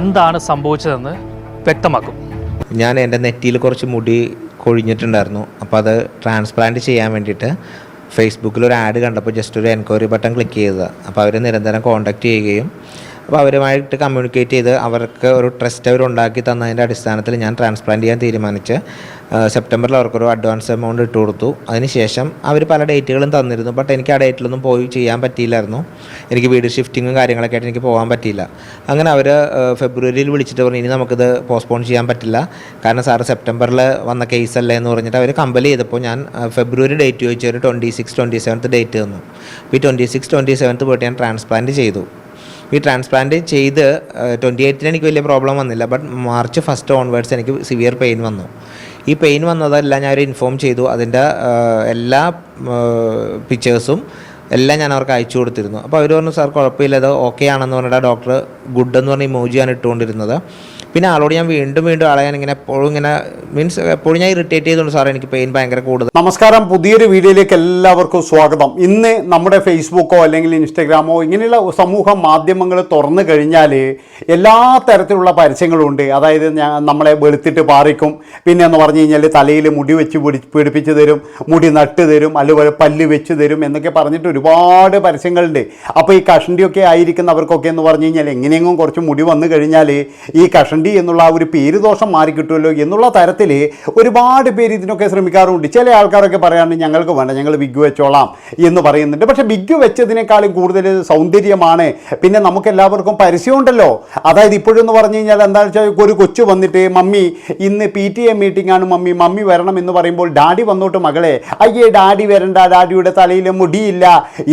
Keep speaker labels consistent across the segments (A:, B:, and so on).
A: എന്താണ് സംഭവിച്ചതെന്ന് വ്യക്തമാക്കും
B: ഞാൻ എൻ്റെ നെറ്റിയിൽ കുറച്ച് മുടി കൊഴിഞ്ഞിട്ടുണ്ടായിരുന്നു അപ്പോൾ അത് ട്രാൻസ്പ്ലാന്റ് ചെയ്യാൻ വേണ്ടിയിട്ട് ഫേസ്ബുക്കിൽ ഒരു ആഡ് കണ്ടപ്പോൾ ജസ്റ്റ് ഒരു എൻക്വയറി ബട്ടൺ ക്ലിക്ക് ചെയ്തതാണ് അപ്പോൾ അവർ നിരന്തരം കോൺടാക്റ്റ് ചെയ്യുകയും അപ്പോൾ അവരുമായിട്ട് കമ്മ്യൂണിക്കേറ്റ് ചെയ്ത് അവർക്ക് ഒരു ട്രസ്റ്റ് അവർ ഉണ്ടാക്കി തന്നതിൻ്റെ അടിസ്ഥാനത്തിൽ ഞാൻ ട്രാൻസ്പ്ലാന്റ് ചെയ്യാൻ തീരുമാനിച്ച് സെപ്റ്റംബറിൽ അവർക്കൊരു അഡ്വാൻസ് എമൗണ്ട് ഇട്ട് കൊടുത്തു അതിനുശേഷം അവർ പല ഡേറ്റുകളും തന്നിരുന്നു ബട്ട് എനിക്ക് ആ ഡേറ്റിലൊന്നും പോയി ചെയ്യാൻ പറ്റിയില്ലായിരുന്നു എനിക്ക് വീട് ഷിഫ്റ്റിങ്ങും കാര്യങ്ങളൊക്കെ ആയിട്ട് എനിക്ക് പോകാൻ പറ്റിയില്ല അങ്ങനെ അവർ ഫെബ്രുവരിയിൽ വിളിച്ചിട്ട് പറഞ്ഞു ഇനി നമുക്കിത് പോസ്റ്റ്പോൺ ചെയ്യാൻ പറ്റില്ല കാരണം സാറ് സെപ്റ്റംബറിൽ വന്ന കേസല്ലേ എന്ന് പറഞ്ഞിട്ട് അവർ കമ്പൽ ചെയ്തപ്പോൾ ഞാൻ ഫെബ്രുവരി ഡേറ്റ് ചോദിച്ചൊരു twenty six twenty seventh date തന്നു അപ്പോൾ ഈ ട്വൻറ്റി സിക്സ് ട്വൻറ്റി സെവൻത്ത് പോയിട്ട് ഞാൻ ട്രാൻസ്പ്ലാന്റ് ചെയ്തു ഈ ട്രാൻസ്പ്ലാന്റ് ചെയ്ത് ട്വൻറ്റി എയ്റ്റിന് എനിക്ക് വലിയ പ്രോബ്ലം വന്നില്ല ബട്ട് മാർച്ച് ഫസ്റ്റ് ഓൺവേർഡ്സ് എനിക്ക് സിവിയർ പെയിൻ വന്നു ഈ പെയിൻ വന്നതെല്ലാം ഞാൻ ഇൻഫോം ചെയ്തു അതിൻ്റെ എല്ലാ പിക്ചേഴ്സും എല്ലാം ഞാൻ അവർക്ക് അയച്ചു കൊടുത്തിരുന്നു അപ്പോൾ അവർ പറഞ്ഞു സാർ കുഴപ്പമില്ല അത് ഓക്കെ ആണെന്ന് പറഞ്ഞിട്ട് ഡോക്ടർ ഗുഡ് എന്ന് പറഞ്ഞ ഇമോജിയാണ് ഇട്ടുകൊണ്ടിരുന്നത് പിന്നെ ആളോട് ഞാൻ വീണ്ടും വീണ്ടും ആളെ ഞാൻ ഇങ്ങനെ എപ്പോഴും ഇങ്ങനെ മീൻസ് എപ്പോഴും ഞാൻ ഇറിറ്റേറ്റ് ചെയ്തുകൊണ്ട് സാർ എനിക്ക് പെയിൻ ഭയങ്കര കൂടുതൽ
A: നമസ്കാരം പുതിയൊരു വീഡിയോയിലേക്ക് എല്ലാവർക്കും സ്വാഗതം ഇന്ന് നമ്മുടെ ഫേസ്ബുക്കോ അല്ലെങ്കിൽ ഇൻസ്റ്റഗ്രാമോ ഇങ്ങനെയുള്ള സമൂഹ മാധ്യമങ്ങൾ തുറന്നു കഴിഞ്ഞാൽ എല്ലാ തരത്തിലുള്ള ഉണ്ട് അതായത് ഞാൻ നമ്മളെ വെളുത്തിട്ട് പാറിക്കും പിന്നെ എന്ന് പറഞ്ഞു കഴിഞ്ഞാൽ തലയിൽ മുടി വെച്ച് പിടി പിടിപ്പിച്ച് തരും മുടി നട്ട് തരും അല്ലെങ്കിൽ പല്ല് വെച്ച് തരും എന്നൊക്കെ പറഞ്ഞിട്ട് ഒരുപാട് പരസ്യങ്ങളുണ്ട് അപ്പോൾ ഈ കഷണ്ടിയൊക്കെ ആയിരിക്കുന്നവർക്കൊക്കെ എന്ന് പറഞ്ഞു കഴിഞ്ഞാൽ എങ്ങനെയെങ്കിലും കുറച്ച് മുടി വന്നു കഴിഞ്ഞാൽ ഈ കഷണ്ടി എന്നുള്ള ആ ഒരു പേര് ദോഷം കിട്ടുമല്ലോ എന്നുള്ള തരത്തിൽ ഒരുപാട് പേര് ഇതിനൊക്കെ ശ്രമിക്കാറുണ്ട് ചില ആൾക്കാരൊക്കെ പറയാറുണ്ട് ഞങ്ങൾക്ക് വേണ്ട ഞങ്ങൾ ബിഗ് വെച്ചോളാം എന്ന് പറയുന്നുണ്ട് പക്ഷേ ബിഗ് വെച്ചതിനേക്കാളും കൂടുതൽ സൗന്ദര്യമാണ് പിന്നെ നമുക്കെല്ലാവർക്കും ഉണ്ടല്ലോ അതായത് ഇപ്പോഴെന്ന് പറഞ്ഞു കഴിഞ്ഞാൽ എന്താണെന്ന് വെച്ചാൽ ഒരു കൊച്ചു വന്നിട്ട് മമ്മി ഇന്ന് പി ടി എ മീറ്റിംഗ് ആണ് മമ്മി മമ്മി വരണം എന്ന് പറയുമ്പോൾ ഡാഡി വന്നോട്ട് മകളെ അയ്യേ ഡാഡി വരണ്ട ഡാഡിയുടെ തലയിൽ മുടിയില്ല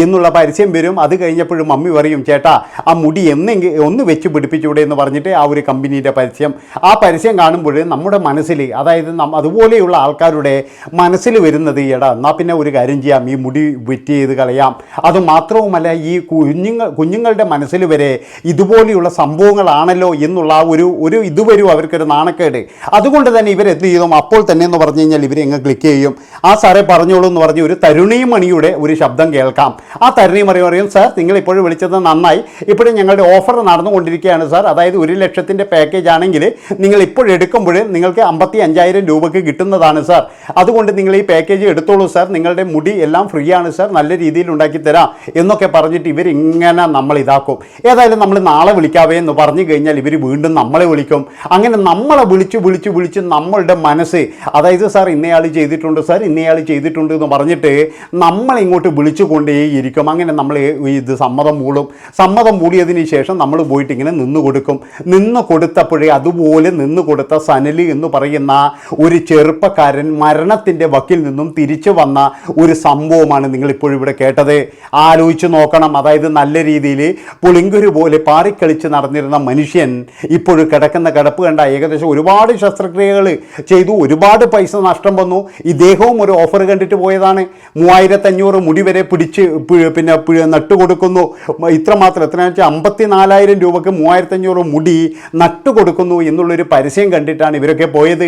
A: എന്നുള്ള പരിചയം വരും അത് കഴിഞ്ഞപ്പോഴും മമ്മി പറയും ചേട്ടാ ആ മുടി എന്നെങ്കിൽ ഒന്ന് വെച്ച് പിടിപ്പിച്ചൂടെ എന്ന് പറഞ്ഞിട്ട് ആ ഒരു കമ്പനിയുടെ പരസ്യം ആ പരസ്യം കാണുമ്പോൾ നമ്മുടെ മനസ്സിൽ അതായത് അതുപോലെയുള്ള ആൾക്കാരുടെ മനസ്സിൽ വരുന്നത് എടാ എന്നാൽ പിന്നെ ഒരു കാര്യം ചെയ്യാം ഈ മുടി വെറ്റ് ചെയ്ത് കളയാം അത് മാത്രവുമല്ല ഈ കുഞ്ഞുങ്ങൾ കുഞ്ഞുങ്ങളുടെ മനസ്സിൽ വരെ ഇതുപോലെയുള്ള സംഭവങ്ങളാണല്ലോ എന്നുള്ള ഒരു ഒരു ഇത് വരും അവർക്കൊരു നാണക്കേട് അതുകൊണ്ട് തന്നെ ഇവരെന്ത് ചെയ്യും അപ്പോൾ തന്നെ എന്ന് പറഞ്ഞു കഴിഞ്ഞാൽ ഇവർ അങ്ങ് ക്ലിക്ക് ചെയ്യും ആ സാറേ പറഞ്ഞോളൂ എന്ന് പറഞ്ഞ് ഒരു തരുണീമണിയുടെ ഒരു ശബ്ദം കേൾക്കാം കൊടുക്കാം ആ തരുണിയും അറിയും പറയും സാർ നിങ്ങൾ ഇപ്പോൾ വിളിച്ചത് നന്നായി ഇപ്പോഴും ഞങ്ങളുടെ ഓഫർ നടന്നുകൊണ്ടിരിക്കുകയാണ് സാർ അതായത് ഒരു ലക്ഷത്തിൻ്റെ പാക്കേജ് ആണെങ്കിൽ നിങ്ങൾ ഇപ്പോൾ എടുക്കുമ്പോൾ നിങ്ങൾക്ക് അമ്പത്തി അഞ്ചായിരം രൂപയ്ക്ക് കിട്ടുന്നതാണ് സാർ അതുകൊണ്ട് നിങ്ങൾ ഈ പാക്കേജ് എടുത്തോളൂ സാർ നിങ്ങളുടെ മുടി എല്ലാം ഫ്രീ ആണ് സാർ നല്ല രീതിയിൽ ഉണ്ടാക്കി തരാം എന്നൊക്കെ പറഞ്ഞിട്ട് ഇവരിങ്ങനെ നമ്മൾ ഇതാക്കും ഏതായാലും നമ്മൾ നാളെ വിളിക്കാവേ എന്ന് പറഞ്ഞു കഴിഞ്ഞാൽ ഇവർ വീണ്ടും നമ്മളെ വിളിക്കും അങ്ങനെ നമ്മളെ വിളിച്ച് വിളിച്ച് വിളിച്ച് നമ്മളുടെ മനസ്സ് അതായത് സാർ ഇന്നയാൾ ചെയ്തിട്ടുണ്ട് സാർ ഇന്നയാൾ ചെയ്തിട്ടുണ്ട് എന്ന് പറഞ്ഞിട്ട് നമ്മളിങ്ങോട്ട് വിളിച്ചുകൊണ്ട് ഇരിക്കും അങ്ങനെ നമ്മൾ ഇത് സമ്മതം മൂളും സമ്മതം മൂടിയതിന് ശേഷം നമ്മൾ പോയിട്ട് ഇങ്ങനെ നിന്ന് കൊടുക്കും നിന്ന് കൊടുത്തപ്പോഴേ അതുപോലെ നിന്ന് കൊടുത്ത സനലി എന്ന് പറയുന്ന ഒരു ചെറുപ്പക്കാരൻ മരണത്തിൻ്റെ വക്കിൽ നിന്നും തിരിച്ചു വന്ന ഒരു സംഭവമാണ് നിങ്ങളിപ്പോൾ ഇവിടെ കേട്ടത് ആലോചിച്ച് നോക്കണം അതായത് നല്ല രീതിയിൽ പുളിങ്കുരു പോലെ പാറിക്കളിച്ച് നടന്നിരുന്ന മനുഷ്യൻ ഇപ്പോൾ കിടക്കുന്ന കിടപ്പ് കണ്ട ഏകദേശം ഒരുപാട് ശസ്ത്രക്രിയകൾ ചെയ്തു ഒരുപാട് പൈസ നഷ്ടം വന്നു ഇദ്ദേഹവും ഒരു ഓഫർ കണ്ടിട്ട് പോയതാണ് മൂവായിരത്തഞ്ഞൂറ് മുടി വരെ പിടിച്ച് പിന്നെ പിന്നെ നട്ടുകൊടുക്കുന്നു ഇത്രമാത്രം എത്ര വെച്ചാൽ അമ്പത്തി നാലായിരം രൂപക്ക് മൂവായിരത്തഞ്ഞൂറ് മുടി നട്ടുകൊടുക്കുന്നു എന്നുള്ളൊരു പരസ്യം കണ്ടിട്ടാണ് ഇവരൊക്കെ പോയത്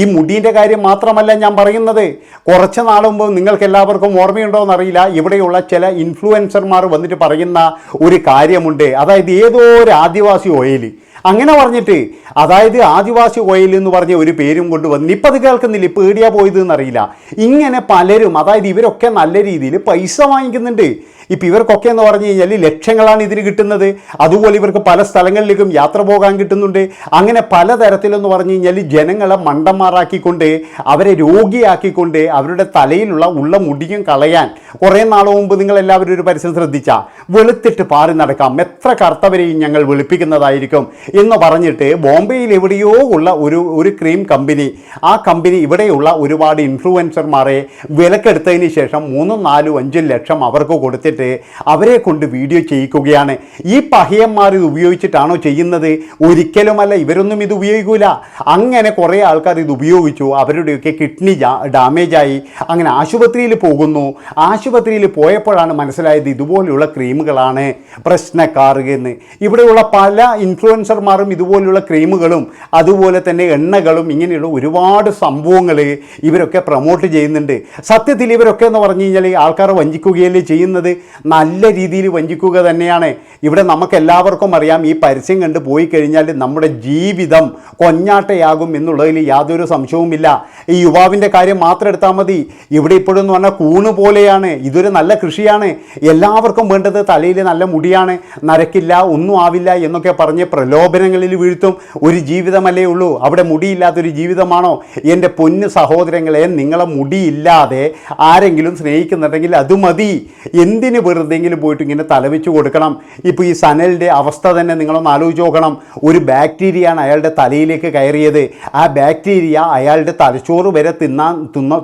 A: ഈ മുടീൻ്റെ കാര്യം മാത്രമല്ല ഞാൻ പറയുന്നത് കുറച്ച് നാളുമ്പ് നിങ്ങൾക്ക് എല്ലാവർക്കും ഓർമ്മയുണ്ടോ എന്നറിയില്ല ഇവിടെയുള്ള ചില ഇൻഫ്ലുവൻസർമാർ വന്നിട്ട് പറയുന്ന ഒരു കാര്യമുണ്ട് അതായത് ഏതോ ഒരു ആദിവാസി ഓയിൽ അങ്ങനെ പറഞ്ഞിട്ട് അതായത് ആദിവാസി ഓയിൽ എന്ന് പറഞ്ഞ ഒരു പേരും കൊണ്ട് വന്ന് ഇപ്പം അത് കേൾക്കുന്നില്ല ഇപ്പം ഏടിയാ പോയത് എന്നറിയില്ല ഇങ്ങനെ പലരും അതായത് ഇവരൊക്കെ നല്ല രീതിയിൽ പൈസ വാങ്ങിക്കുന്നുണ്ട് ഇപ്പോൾ ഇവർക്കൊക്കെ എന്ന് പറഞ്ഞു കഴിഞ്ഞാൽ ലക്ഷങ്ങളാണ് ഇതിന് കിട്ടുന്നത് അതുപോലെ ഇവർക്ക് പല സ്ഥലങ്ങളിലേക്കും യാത്ര പോകാൻ കിട്ടുന്നുണ്ട് അങ്ങനെ പലതരത്തിലെന്ന് പറഞ്ഞു കഴിഞ്ഞാൽ ജനങ്ങളെ മണ്ടന്മാറാക്കിക്കൊണ്ട് അവരെ രോഗിയാക്കിക്കൊണ്ട് അവരുടെ തലയിലുള്ള ഉള്ള മുടിയും കളയാൻ കുറേ നാൾ മുമ്പ് നിങ്ങൾ എല്ലാവരും ഒരു പരസ്യം ശ്രദ്ധിച്ചാൽ വെളുത്തിട്ട് പാറി നടക്കാം എത്ര കർത്തവരെയും ഞങ്ങൾ വെളുപ്പിക്കുന്നതായിരിക്കും എന്ന് പറഞ്ഞിട്ട് ബോംബെയിൽ എവിടെയോ ഉള്ള ഒരു ഒരു ക്രീം കമ്പനി ആ കമ്പനി ഇവിടെയുള്ള ഒരുപാട് ഇൻഫ്ലുവൻസർമാരെ വിലക്കെടുത്തതിന് ശേഷം മൂന്നും നാലും അഞ്ചും ലക്ഷം അവർക്ക് കൊടുത്തിട്ട് വെച്ചിട്ട് അവരെ കൊണ്ട് വീഡിയോ ചെയ്യിക്കുകയാണ് ഈ പഹയന്മാർ ഇത് ഉപയോഗിച്ചിട്ടാണോ ചെയ്യുന്നത് ഒരിക്കലുമല്ല ഇവരൊന്നും ഇത് ഉപയോഗിക്കൂല അങ്ങനെ കുറേ ആൾക്കാർ ഇത് ഉപയോഗിച്ചു അവരുടെയൊക്കെ കിഡ്നി ഡാമേജായി അങ്ങനെ ആശുപത്രിയിൽ പോകുന്നു ആശുപത്രിയിൽ പോയപ്പോഴാണ് മനസ്സിലായത് ഇതുപോലെയുള്ള ക്രീമുകളാണ് പ്രശ്നക്കാർ എന്ന് ഇവിടെയുള്ള പല ഇൻഫ്ലുവൻസർമാരും ഇതുപോലെയുള്ള ക്രീമുകളും അതുപോലെ തന്നെ എണ്ണകളും ഇങ്ങനെയുള്ള ഒരുപാട് സംഭവങ്ങൾ ഇവരൊക്കെ പ്രൊമോട്ട് ചെയ്യുന്നുണ്ട് സത്യത്തിൽ ഇവരൊക്കെ എന്ന് പറഞ്ഞു കഴിഞ്ഞാൽ ആൾക്കാരെ വഞ്ചിക്കുകയല്ലേ ചെയ്യുന്നത് നല്ല രീതിയിൽ വഞ്ചിക്കുക തന്നെയാണ് ഇവിടെ എല്ലാവർക്കും അറിയാം ഈ പരസ്യം കണ്ട് പോയി കഴിഞ്ഞാൽ നമ്മുടെ ജീവിതം കൊഞ്ഞാട്ടയാകും എന്നുള്ളതിൽ യാതൊരു സംശയവുമില്ല ഈ യുവാവിൻ്റെ കാര്യം മാത്രം എടുത്താൽ മതി ഇവിടെ ഇപ്പോഴെന്ന് പറഞ്ഞാൽ കൂണ് പോലെയാണ് ഇതൊരു നല്ല കൃഷിയാണ് എല്ലാവർക്കും വേണ്ടത് തലയിൽ നല്ല മുടിയാണ് നരക്കില്ല ഒന്നും ആവില്ല എന്നൊക്കെ പറഞ്ഞ് പ്രലോഭനങ്ങളിൽ വീഴ്ത്തും ഒരു ജീവിതമല്ലേ ഉള്ളൂ അവിടെ മുടിയില്ലാത്തൊരു ജീവിതമാണോ എൻ്റെ പൊന്ന് സഹോദരങ്ങളെ നിങ്ങളെ മുടിയില്ലാതെ ആരെങ്കിലും സ്നേഹിക്കുന്നുണ്ടെങ്കിൽ അത് മതി എന്തിന് എന്തിന് വെറുതെങ്കിലും പോയിട്ട് ഇങ്ങനെ തലവെച്ച് കൊടുക്കണം ഇപ്പോൾ ഈ സനലിൻ്റെ അവസ്ഥ തന്നെ നിങ്ങളൊന്ന് ആലോചിച്ച് നോക്കണം ഒരു ബാക്ടീരിയയാണ് അയാളുടെ തലയിലേക്ക് കയറിയത് ആ ബാക്ടീരിയ അയാളുടെ തലച്ചോറ് വരെ തിന്നാൻ തിന്ന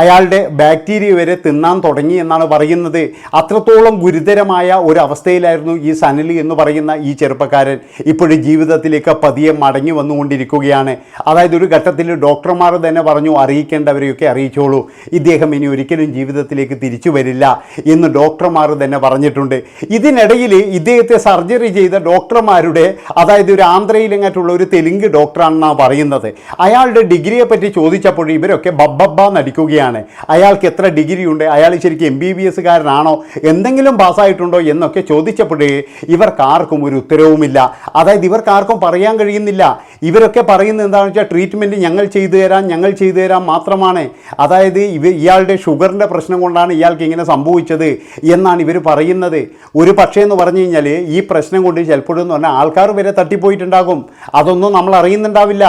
A: അയാളുടെ ബാക്ടീരിയ വരെ തിന്നാൻ തുടങ്ങി എന്നാണ് പറയുന്നത് അത്രത്തോളം ഗുരുതരമായ ഒരു അവസ്ഥയിലായിരുന്നു ഈ സനലി എന്ന് പറയുന്ന ഈ ചെറുപ്പക്കാരൻ ഇപ്പോഴും ജീവിതത്തിലേക്ക് പതിയെ മടങ്ങി വന്നുകൊണ്ടിരിക്കുകയാണ് അതായത് ഒരു ഘട്ടത്തിൽ ഡോക്ടർമാർ തന്നെ പറഞ്ഞു അറിയിക്കേണ്ടവരെയൊക്കെ അറിയിച്ചോളൂ ഇദ്ദേഹം ഇനി ഒരിക്കലും ജീവിതത്തിലേക്ക് തിരിച്ചു വരില്ല എന്ന് ഡോക്ടർമാർ തന്നെ പറഞ്ഞിട്ടുണ്ട് ഇതിനിടയിൽ ഇദ്ദേഹത്തെ സർജറി ചെയ്ത ഡോക്ടർമാരുടെ അതായത് ഒരു ആന്ധ്രയിലെങ്ങാറ്റുള്ള ഒരു തെലുങ്ക് ഡോക്ടറാണെന്നാണ് പറയുന്നത് അയാളുടെ ഡിഗ്രിയെ പറ്റി ചോദിച്ചപ്പോൾ ഇവരൊക്കെ ബബ്ബബ്ബ നടിക്കുകയാണ് ആരാണ് അയാൾക്ക് എത്ര ഡിഗ്രി ഉണ്ട് അയാൾ ശരിക്കും എം ബി ബി എസ്സുകാരനാണോ എന്തെങ്കിലും പാസ്സായിട്ടുണ്ടോ എന്നൊക്കെ ചോദിച്ചപ്പോഴേ ഇവർക്കാർക്കും ഒരു ഉത്തരവുമില്ല അതായത് ഇവർക്കാർക്കും പറയാൻ കഴിയുന്നില്ല ഇവരൊക്കെ പറയുന്നത് എന്താണെന്ന് വെച്ചാൽ ട്രീറ്റ്മെൻറ്റ് ഞങ്ങൾ ചെയ്തു തരാം ഞങ്ങൾ ചെയ്തു തരാം മാത്രമാണ് അതായത് ഇവ ഇയാളുടെ ഷുഗറിൻ്റെ പ്രശ്നം കൊണ്ടാണ് ഇയാൾക്ക് ഇങ്ങനെ സംഭവിച്ചത് എന്നാണ് ഇവർ പറയുന്നത് ഒരു പക്ഷേ എന്ന് പറഞ്ഞു കഴിഞ്ഞാൽ ഈ പ്രശ്നം കൊണ്ട് ചിലപ്പോഴെന്ന് പറഞ്ഞാൽ ആൾക്കാർ വരെ തട്ടിപ്പോയിട്ടുണ്ടാകും അതൊന്നും നമ്മൾ അറിയുന്നുണ്ടാവില്ല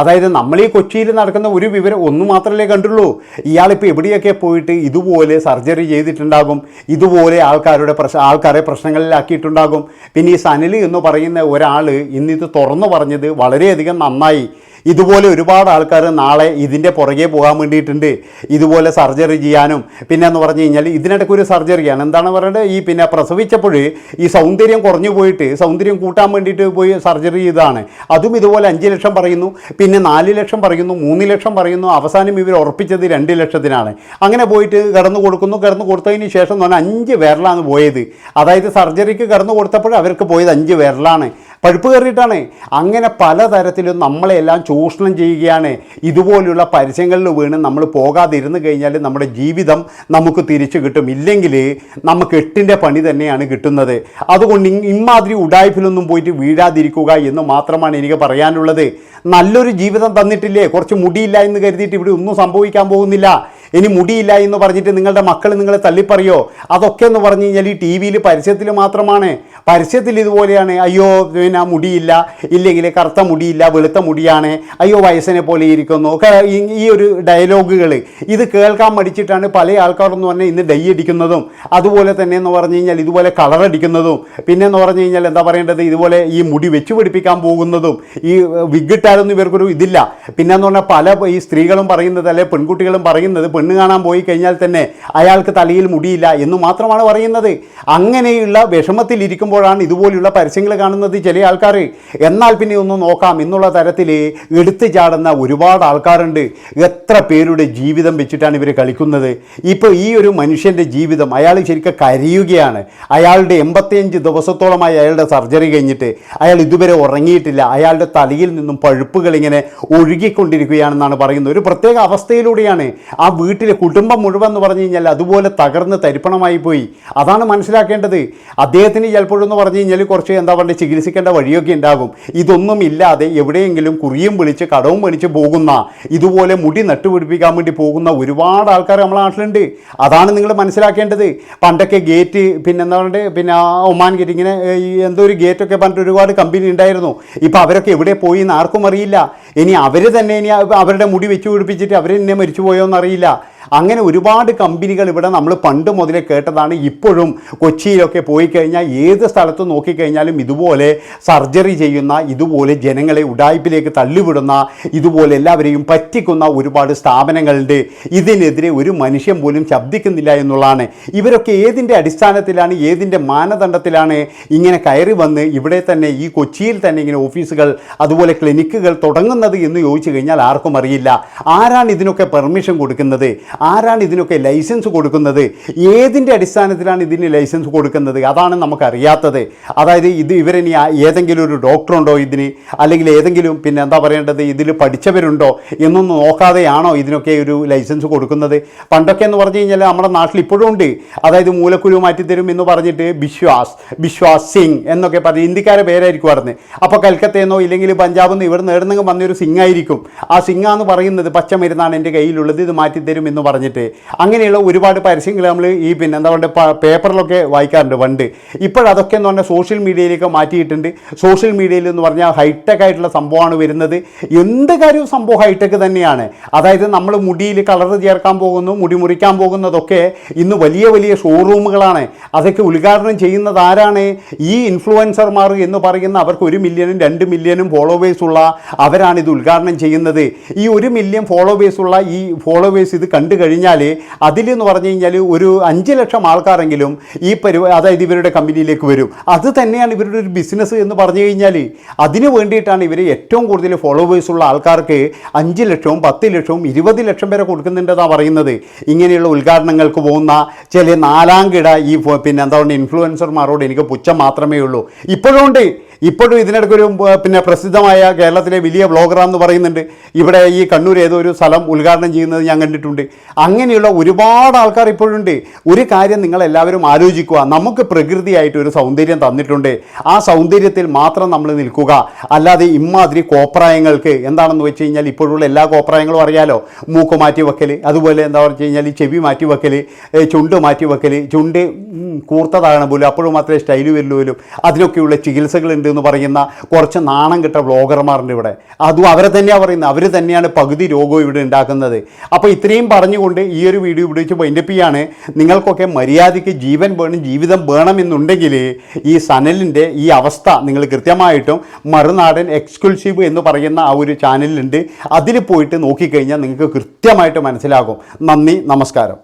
A: അതായത് നമ്മൾ ഈ കൊച്ചിയിൽ നടക്കുന്ന ഒരു വിവരം ഒന്ന് മാത്രമല്ലേ കണ്ടുള്ളൂ ഇയാളിപ്പോൾ എവിടെയൊക്കെ പോയിട്ട് ഇതുപോലെ സർജറി ചെയ്തിട്ടുണ്ടാകും ഇതുപോലെ ആൾക്കാരുടെ പ്രശ്ന ആൾക്കാരെ പ്രശ്നങ്ങളിലാക്കിയിട്ടുണ്ടാകും പിന്നെ ഈ സനലി എന്ന് പറയുന്ന ഒരാൾ ഇന്നിത് തുറന്നു പറഞ്ഞത് വളരെയധികം നന്നായി ഇതുപോലെ ഒരുപാട് ആൾക്കാർ നാളെ ഇതിൻ്റെ പുറകെ പോകാൻ വേണ്ടിയിട്ടുണ്ട് ഇതുപോലെ സർജറി ചെയ്യാനും പിന്നെ എന്ന് പറഞ്ഞു കഴിഞ്ഞാൽ ഇതിനിടയ്ക്ക് ഒരു സർജറിയാണ് എന്താണ് പറയുന്നത് ഈ പിന്നെ പ്രസവിച്ചപ്പോൾ ഈ സൗന്ദര്യം കുറഞ്ഞു പോയിട്ട് സൗന്ദര്യം കൂട്ടാൻ വേണ്ടിയിട്ട് പോയി സർജറി ചെയ്തതാണ് അതും ഇതുപോലെ അഞ്ച് ലക്ഷം പറയുന്നു പിന്നെ നാല് ലക്ഷം പറയുന്നു മൂന്ന് ലക്ഷം പറയുന്നു അവസാനം ഇവർ ഉറപ്പിച്ചത് രണ്ട് ലക്ഷത്തിനാണ് അങ്ങനെ പോയിട്ട് കടന്നു കൊടുക്കുന്നു കടന്നു കൊടുത്തതിന് ശേഷം എന്ന് പറഞ്ഞാൽ അഞ്ച് വിരലാണ് പോയത് അതായത് സർജറിക്ക് കടന്നു കൊടുത്തപ്പോൾ അവർക്ക് പോയത് അഞ്ച് വിരലാണ് പഴുപ്പ് കയറിയിട്ടാണ് അങ്ങനെ പലതരത്തിലും നമ്മളെല്ലാം ചൂഷണം ചെയ്യുകയാണ് ഇതുപോലുള്ള പരസ്യങ്ങളിൽ വീണ് നമ്മൾ പോകാതിരുന്ന് കഴിഞ്ഞാൽ നമ്മുടെ ജീവിതം നമുക്ക് തിരിച്ചു കിട്ടും ഇല്ലെങ്കിൽ നമുക്ക് എട്ടിൻ്റെ പണി തന്നെയാണ് കിട്ടുന്നത് അതുകൊണ്ട് ഇമാതിരി ഉടായ്പിലൊന്നും പോയിട്ട് വീഴാതിരിക്കുക എന്ന് മാത്രമാണ് എനിക്ക് പറയാനുള്ളത് നല്ലൊരു ജീവിതം തന്നിട്ടില്ലേ കുറച്ച് മുടിയില്ല എന്ന് കരുതിയിട്ട് ഇവിടെ ഒന്നും സംഭവിക്കാൻ പോകുന്നില്ല ഇനി മുടിയില്ല എന്ന് പറഞ്ഞിട്ട് നിങ്ങളുടെ മക്കൾ നിങ്ങളെ തള്ളിപ്പറയോ അതൊക്കെ എന്ന് പറഞ്ഞു കഴിഞ്ഞാൽ ഈ ടി വിയിൽ പരസ്യത്തിൽ മാത്രമാണ് പരസ്യത്തിൽ ഇതുപോലെയാണ് അയ്യോ പിന്നെ മുടിയില്ല ഇല്ലെങ്കിൽ കറുത്ത മുടിയില്ല വെളുത്ത മുടിയാണ് അയ്യോ വയസ്സിനെ പോലെ ഇരിക്കുന്നു ഈ ഒരു ഡയലോഗുകൾ ഇത് കേൾക്കാൻ മടിച്ചിട്ടാണ് പല ആൾക്കാരെന്ന് പറഞ്ഞാൽ ഇന്ന് ഡൈ അടിക്കുന്നതും അതുപോലെ തന്നെ എന്ന് പറഞ്ഞു കഴിഞ്ഞാൽ ഇതുപോലെ കളർ അടിക്കുന്നതും പിന്നെ എന്ന് പറഞ്ഞു കഴിഞ്ഞാൽ എന്താ പറയേണ്ടത് ഇതുപോലെ ഈ മുടി വെച്ചു പിടിപ്പിക്കാൻ പോകുന്നതും ഈ വിഗ്ഗിട്ടാലൊന്നും ഇവർക്കൊരു ഇതില്ല പിന്നെ എന്ന് പറഞ്ഞാൽ പല ഈ സ്ത്രീകളും പറയുന്നത് അല്ലെ പെൺകുട്ടികളും പറയുന്നത് പെണ്ണ് കാണാൻ പോയി കഴിഞ്ഞാൽ തന്നെ അയാൾക്ക് തലയിൽ മുടിയില്ല എന്ന് മാത്രമാണ് പറയുന്നത് അങ്ങനെയുള്ള വിഷമത്തിലിരിക്കുമ്പോഴാണ് ഇതുപോലുള്ള പരസ്യങ്ങൾ കാണുന്നത് ചില ആൾക്കാർ എന്നാൽ പിന്നെ ഒന്ന് നോക്കാം എന്നുള്ള തരത്തിൽ എടുത്തു ചാടുന്ന ഒരുപാട് ആൾക്കാരുണ്ട് എത്ര പേരുടെ ജീവിതം വെച്ചിട്ടാണ് ഇവർ കളിക്കുന്നത് ഇപ്പോൾ ഈ ഒരു മനുഷ്യൻ്റെ ജീവിതം അയാൾ ശരിക്കും കരയുകയാണ് അയാളുടെ എൺപത്തിയഞ്ച് ദിവസത്തോളമായി അയാളുടെ സർജറി കഴിഞ്ഞിട്ട് അയാൾ ഇതുവരെ ഉറങ്ങിയിട്ടില്ല അയാളുടെ തലയിൽ നിന്നും പഴുപ്പുകൾ ഇങ്ങനെ ഒഴുകിക്കൊണ്ടിരിക്കുകയാണെന്നാണ് പറയുന്നത് ഒരു പ്രത്യേക അവസ്ഥയിലൂടെയാണ് ആ വീട്ടിലെ കുടുംബം മുഴുവൻ എന്ന് പറഞ്ഞു കഴിഞ്ഞാൽ അതുപോലെ തകർന്ന് തരിപ്പണമായി പോയി അതാണ് മനസ്സിലാക്കേണ്ടത് അദ്ദേഹത്തിന് ചിലപ്പോഴെന്ന് പറഞ്ഞു കഴിഞ്ഞാൽ കുറച്ച് എന്താ പറയുക ചികിത്സിക്കേണ്ട വഴിയൊക്കെ ഉണ്ടാകും ഇതൊന്നും ഇല്ലാതെ എവിടെയെങ്കിലും കുറിയും വിളിച്ച് കടവും മേടിച്ച് പോകുന്ന ഇതുപോലെ മുടി നട്ടുപിടിപ്പിക്കാൻ വേണ്ടി പോകുന്ന ഒരുപാട് ആൾക്കാർ നമ്മളെ നാട്ടിലുണ്ട് അതാണ് നിങ്ങൾ മനസ്സിലാക്കേണ്ടത് പണ്ടൊക്കെ ഗേറ്റ് പിന്നെ എന്താ പറയുക പിന്നെ ഒമാൻ ഗേറ്റ് ഇങ്ങനെ എന്തോ ഒരു ഗേറ്റൊക്കെ പറഞ്ഞിട്ട് ഒരുപാട് കമ്പനി ഉണ്ടായിരുന്നു ഇപ്പോൾ അവരൊക്കെ എവിടെ പോയി എന്ന് ആർക്കും അറിയില്ല ഇനി അവർ തന്നെ ഇനി അവരുടെ മുടി വെച്ചു പിടിപ്പിച്ചിട്ട് അവർ എന്നെ മരിച്ചു പോയോ എന്നറിയില്ല അങ്ങനെ ഒരുപാട് കമ്പനികൾ ഇവിടെ നമ്മൾ പണ്ട് മുതലേ കേട്ടതാണ് ഇപ്പോഴും കൊച്ചിയിലൊക്കെ പോയി കഴിഞ്ഞാൽ ഏത് സ്ഥലത്ത് നോക്കിക്കഴിഞ്ഞാലും ഇതുപോലെ സർജറി ചെയ്യുന്ന ഇതുപോലെ ജനങ്ങളെ ഉടായ്പിലേക്ക് തള്ളിവിടുന്ന ഇതുപോലെ എല്ലാവരെയും പറ്റിക്കുന്ന ഒരുപാട് സ്ഥാപനങ്ങളുണ്ട് ഇതിനെതിരെ ഒരു മനുഷ്യൻ പോലും ശബ്ദിക്കുന്നില്ല എന്നുള്ളതാണ് ഇവരൊക്കെ ഏതിൻ്റെ അടിസ്ഥാനത്തിലാണ് ഏതിൻ്റെ മാനദണ്ഡത്തിലാണ് ഇങ്ങനെ കയറി വന്ന് ഇവിടെ തന്നെ ഈ കൊച്ചിയിൽ തന്നെ ഇങ്ങനെ ഓഫീസുകൾ അതുപോലെ ക്ലിനിക്കുകൾ തുടങ്ങുന്നത് എന്ന് ചോദിച്ചു കഴിഞ്ഞാൽ ആർക്കും അറിയില്ല ആരാണ് ഇതിനൊക്കെ പെർമിഷൻ കൊടുക്കുന്നത് ആരാണ് ഇതിനൊക്കെ ലൈസൻസ് കൊടുക്കുന്നത് ഏതിൻ്റെ അടിസ്ഥാനത്തിലാണ് ഇതിന് ലൈസൻസ് കൊടുക്കുന്നത് അതാണ് നമുക്കറിയാത്തത് അതായത് ഇത് ഇവരിനി ഏതെങ്കിലും ഒരു ഡോക്ടറുണ്ടോ ഇതിന് അല്ലെങ്കിൽ ഏതെങ്കിലും പിന്നെ എന്താ പറയേണ്ടത് ഇതിൽ പഠിച്ചവരുണ്ടോ എന്നൊന്നും നോക്കാതെയാണോ ഇതിനൊക്കെ ഒരു ലൈസൻസ് കൊടുക്കുന്നത് പണ്ടൊക്കെ എന്ന് പറഞ്ഞു കഴിഞ്ഞാൽ നമ്മുടെ നാട്ടിൽ ഇപ്പോഴും ഉണ്ട് അതായത് മൂലക്കുരു മാറ്റിത്തരും എന്ന് പറഞ്ഞിട്ട് ബിശ്വാസ് ബിശ്വാസ് സിംഗ് എന്നൊക്കെ പറഞ്ഞ് ഇന്ത്യക്കാരെ പേരായിരിക്കും പറഞ്ഞ് അപ്പോൾ കൽക്കത്തേന്നോ ഇല്ലെങ്കിൽ പഞ്ചാബിൽ നിന്ന് ഇവിടെ നേടുന്നെങ്കിൽ വന്നൊരു സിംഗ് ആയിരിക്കും ആ സിംഗ് എന്ന് പറയുന്നത് പച്ചമരുന്നാണ് എൻ്റെ കയ്യിലുള്ളത് ഇത് മാറ്റിത്തരും എന്ന് പറഞ്ഞിട്ട് അങ്ങനെയുള്ള ഒരുപാട് പരസ്യങ്ങൾ നമ്മൾ ഈ പിന്നെ എന്താ പറയുക പേപ്പറിലൊക്കെ വായിക്കാറുണ്ട് പണ്ട് ഇപ്പോഴതൊക്കെ എന്ന് പറഞ്ഞാൽ സോഷ്യൽ മീഡിയയിലേക്ക് മാറ്റിയിട്ടുണ്ട് സോഷ്യൽ മീഡിയയിൽ എന്ന് പറഞ്ഞാൽ ഹൈടെക് ആയിട്ടുള്ള സംഭവമാണ് വരുന്നത് എന്ത് കാര്യവും സംഭവം ഹൈടെക് തന്നെയാണ് അതായത് നമ്മൾ മുടിയിൽ കളർ ചേർക്കാൻ പോകുന്നു മുടി മുറിക്കാൻ പോകുന്നതൊക്കെ ഇന്ന് വലിയ വലിയ ഷോറൂമുകളാണ് അതൊക്കെ ഉദ്ഘാടനം ചെയ്യുന്നത് ആരാണ് ഈ ഇൻഫ്ലുവൻസർമാർ എന്ന് പറയുന്ന അവർക്ക് ഒരു മില്യനും രണ്ട് മില്യനും ഫോളോവേഴ്സ് ഉള്ള അവരാണ് ഇത് ഉദ്ഘാടനം ചെയ്യുന്നത് ഈ ഒരു മില്യൺ ഫോളോവേഴ്സ് ഉള്ള ഈ ഫോളോവേഴ്സ് ഇത് കണ്ടു കഴിഞ്ഞാൽ അതിലെന്ന് പറഞ്ഞു കഴിഞ്ഞാൽ ഒരു അഞ്ച് ലക്ഷം ആൾക്കാരെങ്കിലും ഈ പരിപാടി അതായത് ഇവരുടെ കമ്പനിയിലേക്ക് വരും അത് തന്നെയാണ് ഇവരുടെ ഒരു ബിസിനസ് എന്ന് പറഞ്ഞു കഴിഞ്ഞാൽ അതിന് വേണ്ടിയിട്ടാണ് ഇവർ ഏറ്റവും കൂടുതൽ ഫോളോവേഴ്സ് ഉള്ള ആൾക്കാർക്ക് അഞ്ച് ലക്ഷവും പത്ത് ലക്ഷവും ഇരുപത് ലക്ഷം വരെ കൊടുക്കുന്നുണ്ടെന്നാണ് പറയുന്നത് ഇങ്ങനെയുള്ള ഉദ്ഘാടനങ്ങൾക്ക് പോകുന്ന ചില നാലാം കിട ഈ പിന്നെ എന്താ പറയുക ഇൻഫ്ലുവൻസർമാരോട് എനിക്ക് പുച്ഛം മാത്രമേ ഉള്ളൂ ഇപ്പോഴും ഇപ്പോഴും ഇതിനിടയ്ക്കൊരു പിന്നെ പ്രസിദ്ധമായ കേരളത്തിലെ വലിയ ബ്ലോഗറാന്ന് പറയുന്നുണ്ട് ഇവിടെ ഈ കണ്ണൂർ ഏതോ ഒരു സ്ഥലം ഉദ്ഘാടനം ചെയ്യുന്നത് ഞാൻ കണ്ടിട്ടുണ്ട് അങ്ങനെയുള്ള ഒരുപാട് ആൾക്കാർ ഇപ്പോഴുണ്ട് ഒരു കാര്യം നിങ്ങൾ എല്ലാവരും ആലോചിക്കുക നമുക്ക് പ്രകൃതിയായിട്ട് ഒരു സൗന്ദര്യം തന്നിട്ടുണ്ട് ആ സൗന്ദര്യത്തിൽ മാത്രം നമ്മൾ നിൽക്കുക അല്ലാതെ ഇമാതിരി കോപ്രായങ്ങൾക്ക് എന്താണെന്ന് വെച്ച് കഴിഞ്ഞാൽ ഇപ്പോഴുള്ള എല്ലാ കോപ്രായങ്ങളും അറിയാലോ മൂക്ക് മാറ്റി വെക്കൽ അതുപോലെ എന്താ പറഞ്ഞു കഴിഞ്ഞാൽ ഈ ചെവി മാറ്റി വെക്കൽ ചുണ്ട് മാറ്റി വെക്കൽ ചുണ്ട് കൂർത്തതാണ് പോലും അപ്പോഴും മാത്രമേ സ്റ്റൈൽ വരുള്ളൂ അതിനൊക്കെയുള്ള ചികിത്സകളുണ്ട് ചെയ്ത് എന്ന് പറയുന്ന കുറച്ച് നാണം കിട്ട വ്ളോഗർമാരുണ്ട് ഇവിടെ അതും അവരെ തന്നെയാണ് പറയുന്നത് അവർ തന്നെയാണ് പകുതി രോഗവും ഇവിടെ ഉണ്ടാക്കുന്നത് അപ്പോൾ ഇത്രയും പറഞ്ഞുകൊണ്ട് ഈ ഒരു വീഡിയോ എൻ്റെ പിയാണ് നിങ്ങൾക്കൊക്കെ മര്യാദയ്ക്ക് ജീവൻ വേണം ജീവിതം വേണമെന്നുണ്ടെങ്കിൽ ഈ സനലിൻ്റെ ഈ അവസ്ഥ നിങ്ങൾ കൃത്യമായിട്ടും മറുനാടൻ എക്സ്ക്ലൂസീവ് എന്ന് പറയുന്ന ആ ഒരു ചാനലുണ്ട് അതിൽ പോയിട്ട് നോക്കിക്കഴിഞ്ഞാൽ നിങ്ങൾക്ക് കൃത്യമായിട്ട് മനസ്സിലാകും നന്ദി നമസ്കാരം